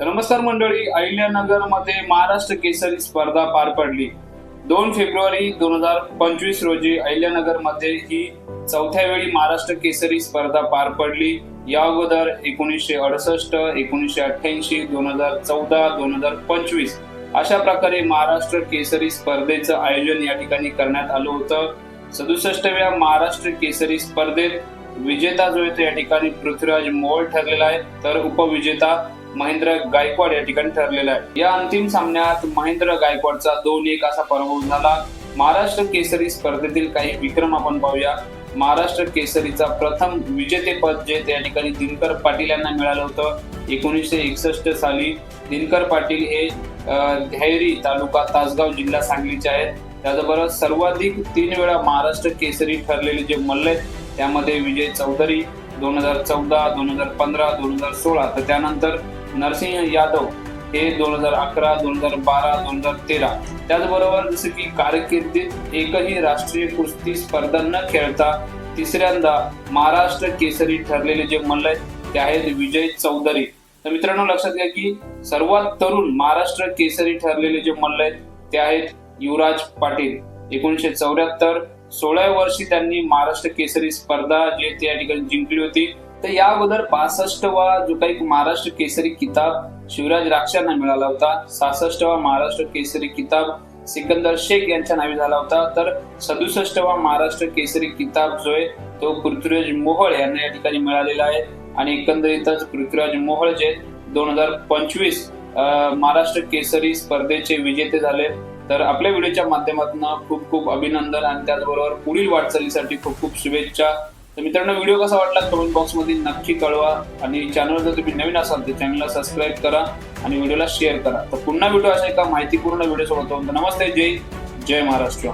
नमस्कार मंडळी अहिल्यानगरमध्ये महाराष्ट्र केसरी स्पर्धा पार पडली. दोन फेब्रुवारी दोन हजार पंचवीस रोजी अहिल्यानगरमध्ये ही चौथ्या वेळी महाराष्ट्र केसरी स्पर्धा पार पडली. या अगोदर एकोणीसशे अडुसष्ट एकोणीसशे अठ्ठ्याऐंशी दोन हजार चौदा दोन हजार पंचवीस अशा प्रकारे महाराष्ट्र केसरी स्पर्धेचं आयोजन या ठिकाणी करण्यात आलं होतं. सदुसष्टव्या महाराष्ट्र केसरी स्पर्धेत विजेता जो आहे तो या ठिकाणी पृथ्वीराज मोहोळ ठरलेला आहे. तर उपविजेता महेंद्र गायकवाड या ठिकाणी ठरलेला आहे. या अंतिम सामन्यात महेंद्र गायकवाडचा दोन एक असा पराभव झाला. महाराष्ट्र केसरी स्पर्धेतील काही विक्रम आपण पाहूया. महाराष्ट्र केसरीचा प्रथम विजेतेपद जे त्या ठिकाणी दिनकर पाटील यांना मिळालं होतं एकोणीसशे एकसष्ट साली. दिनकर पाटील हे धैरी तालुका तासगाव जिल्हा सांगलीचे आहेत. त्याचबरोबर सर्वाधिक तीन वेळा महाराष्ट्र केसरी ठरलेले जे मल्ल आहेत त्यामध्ये विजय चौधरी दोन हजार चौदा दोन हजार पंधरा दोन हजार सोळा. तर त्यानंतर नरसिंह यादव हे दोन हजार अकरा दोन हजार बारा दोन हजार तेरा. त्याचबरोबर जसं की कारकिर्दीत एकही राष्ट्रीय कुस्ती स्पर्धा न खेळता तिसऱ्यांदा महाराष्ट्र केसरी ठरलेले जे मल्ल आहेत ते आहेत विजय चौधरी. तर मित्रांनो लक्षात घ्या की सर्वात तरुण महाराष्ट्र केसरी ठरलेले जे मल्ल आहेत ते आहेत युवराज पाटील. एकोणीसशे चौऱ्याहत्तर सोळाव्या वर्षी त्यांनी महाराष्ट्र केसरी स्पर्धा जे त्या ठिकाणी जिंकली होती तर या अगोदर पासष्ट वा जो काही महाराष्ट्र केसरी किताब शिवराज राक्षांना मिळाला होता सहासष्टवा महाराष्ट्र केसरी किताब सिकंदर शेख यांच्या नावे झाला होता तर सदुसष्ट वा महाराष्ट्र केसरी किताब जो आहे तो पृथ्वीराज मोहळ यांना या ठिकाणी मिळालेला आहे. आणि एकंदरीतच पृथ्वीराज मोहळ जे दोन हजार पंचवीस महाराष्ट्र केसरी स्पर्धेचे विजेते झाले. तर आपल्या व्हिडिओच्या माध्यमातून खूप खूप अभिनंदन आणि त्याचबरोबर पुढील वाटचालीसाठी खूप खूप शुभेच्छा. तर मित्रांनो व्हिडिओ कसा वाटला कमेंट बॉक्समध्ये नक्की कळवा. आणि चॅनल जर तुम्ही नवीन असाल तर चॅनलला सबस्क्राईब करा आणि व्हिडिओला शेअर करा. तर पुन्हा व्हिडिओ असा एका माहितीपूर्ण व्हिडिओ सोबत. नमस्ते जय जय महाराष्ट्र.